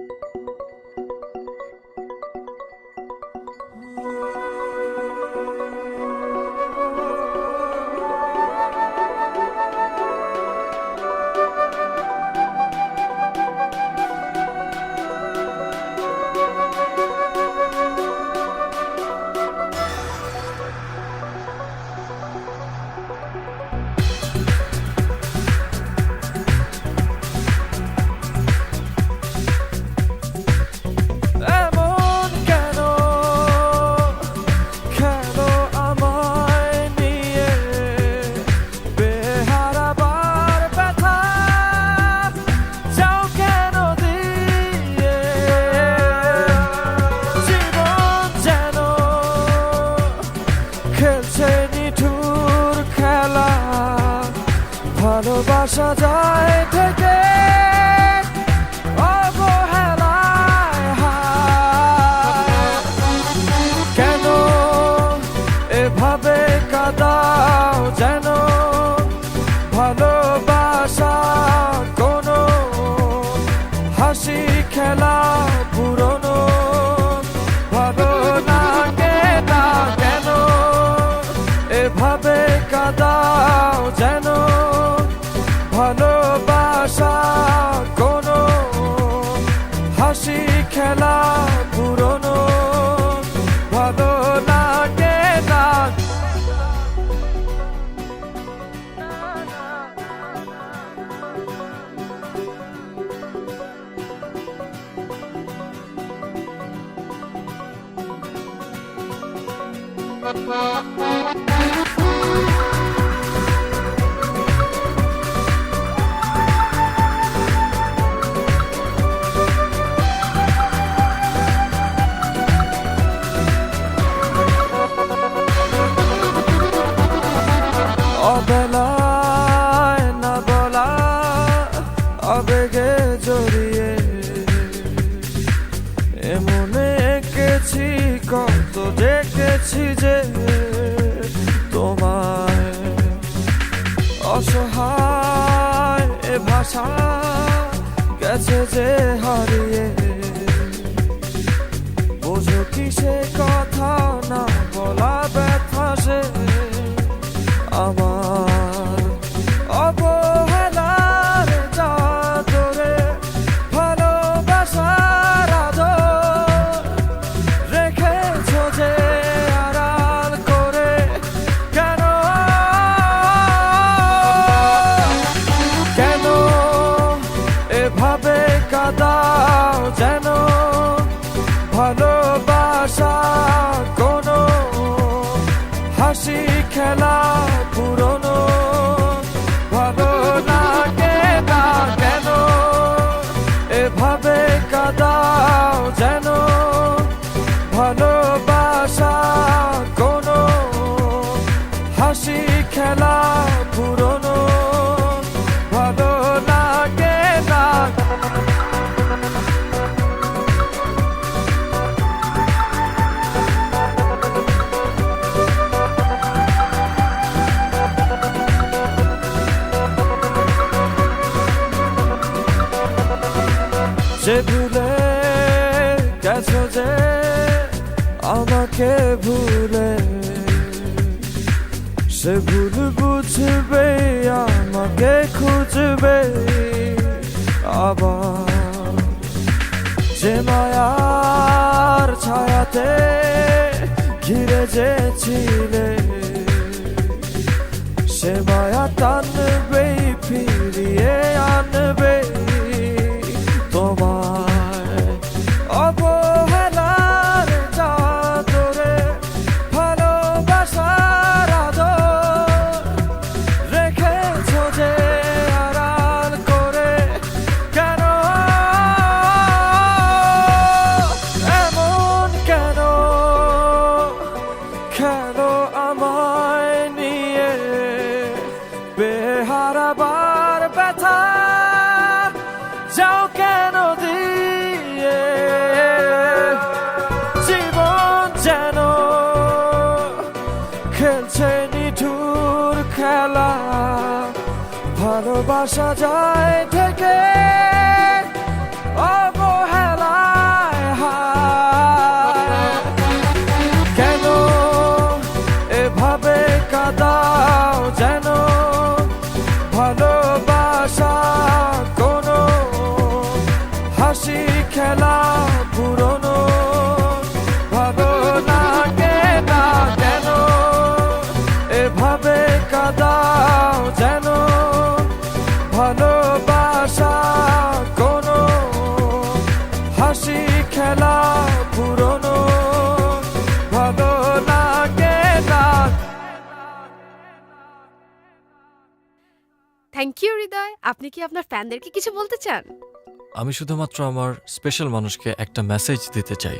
এমন ভালোবাসা যায় অবেলায় না বলা আবেগে জড়িয়ে। এমনে এঁকেছি কত দেখেছি যে তোমায় অসহায় এ ভাষা গেছে যে হারিয়ে। বোঝো কি সে কথা না বলা ব্যথা সে? যে ভুলে গেছো যে আমাকে ভুলে, সে ভুল বুঝবে, আমাকে খুঁজবে আবার। যে মায়ার ছায়াতে ঘিরে যে ছিলে সে মায়া টানবে ভালোবাসা যায় থেকে। Thank you, Hriday. আপনি কি আপনার ফ্যানদেরকে কিছু বলতে চান? আমি শুধুমাত্র আমার স্পেশাল মানুষকে একটা মেসেজ দিতে চাই।